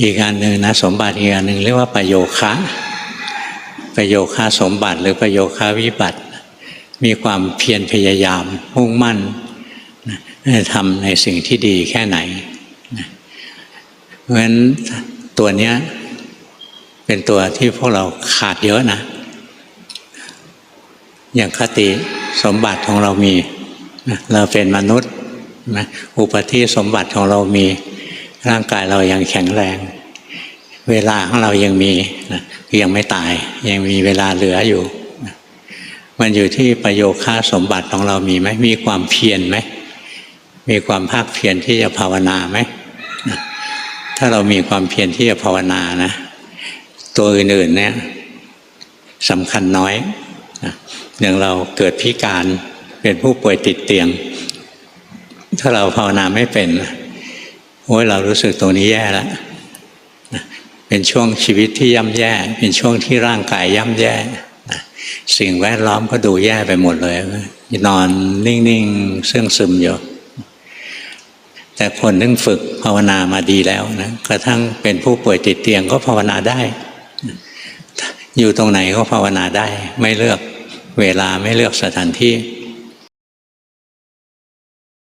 อีกอันหนึ่งนะสมบัติอีกอันหนึ่งเรียกว่าประโยคะประโยคะสมบัติหรือประโยคะวิบัติ มีความเพียรพยายามมุ่งมั่นทำในสิ่งที่ดีแค่ไหน เพราะฉะนั้นตัวเนี้ยเป็นตัวที่พวกเราขาดเยอะนะ อย่างคติสมบัติของเรามี เราเป็นมนุษย์อุปธิสมบัติของเรามี ร่างกายเรายังแข็งแรง เวลาของเรายังมีนะยังไม่ตาย ยังมีเวลาเหลืออยู่ มันอยู่ที่ประโยค่าสมบัติของเรามีไหมมีความเพียรไหมมีความภาคเพียรที่จะภาวนาไหมนะถ้าเรามีความเพียรที่จะภาวนานะ ตัวอื่นๆเนี่ยสำคัญน้อยนะอย่างเราเกิดพิการเป็นผู้ป่วยติดเตียง ถ้าเราภาวนาไม่เป็น โอ้ยเรารู้สึกตรงนี้แย่แล้วนะเป็นช่วงชีวิตที่ย่ำแย่ เป็นช่วงที่ร่างกายย่ำแย่สิ่งแวดล้อมก็ดูแย่ไปหมดเลย นอนนิ่งๆเสื่องซึมอยู่แต่คนนึงฝึกภาวนามาดีแล้วนะกระทั่งเป็นผู้ป่วยติดเตียงก็ภาวนาได้ อยู่ตรงไหนก็ภาวนาได้ ไม่เลือกเวลาไม่เลือกสถานที่